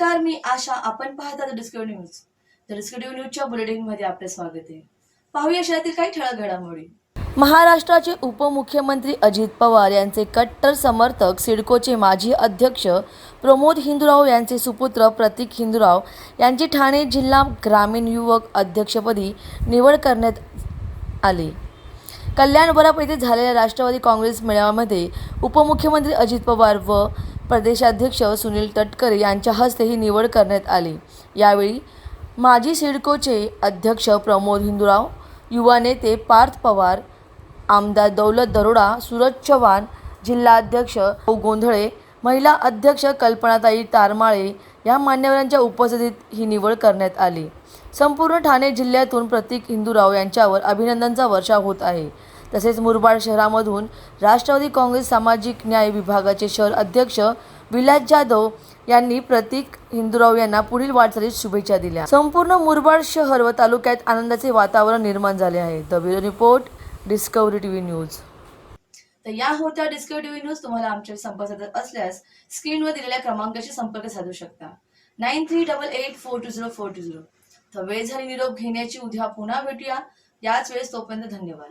नमस्कार मी आशा. आपण पाहता डिस्कवरी न्यूज तर डिस्कवरी न्यूजच्या बुलेटिनमध्ये आपले स्वागत आहे. पाहूया शहरातील काही ठळक घडामोडी. महाराष्ट्राचे उपमुख्यमंत्री अजित पवार यांचे कट्टर समर्थक सिडकोचे माजी अध्यक्ष प्रमोद हिंदुराव यांचे सुपुत्र प्रतीक हिंदुराव यांची ठाणे जिल्हा ग्रामीण युवक अध्यक्षपदी निवड करण्यात आली. कल्याण बराप येथे झालेल्या राष्ट्रवादी काँग्रेस मेळाव्यामध्ये उपमुख्यमंत्री अजित पवार व प्रदेशाध्यक्ष सुनील तटकरे यांच्या हस्ते ही निवड करण्यात आली. यावेळी माजी सिडकोचे अध्यक्ष प्रमोद हिंदुराव युवा नेते पार्थ पवार आमदार दौलत दरोडा सूरज चव्हाण जिल्हाध्यक्ष गोंधळे महिला अध्यक्ष कल्पनाताई तारमाळे या मान्यवरांच्या उपस्थितीत ही निवड करण्यात आली. संपूर्ण ठाणे जिल्ह्यातून प्रतीक हिंदुराव यांच्यावर अभिनंदनचा वर्षाव होत आहे. तसेच मुरबाड शहरामधून राष्ट्रवादी काँग्रेस सामाजिक न्याय विभागाचे शहर अध्यक्ष विलास जाधव यांनी प्रतीक हिंदूराव यांना पुढील वाटचालीत शुभेच्छा दिल्या. संपूर्ण मुरबाड शहर व तालुक्यात आनंदाचे वातावरण निर्माण झाले आहे. The bureau report Discovery TV news. तर या होत्या डिस्कवरी टीव्ही न्यूज. तुम्हाला आमच्या संपर्क साधत असल्यास स्क्रीनवर दिलेल्या क्रमांकाशी संपर्क साधू शकता. Nine three double eight four two zero four two zero. तर वेळ झाली निरोप घेण्याची. उद्या पुन्हा भेटूया. याच वेळेस तोपर्यंत धन्यवाद.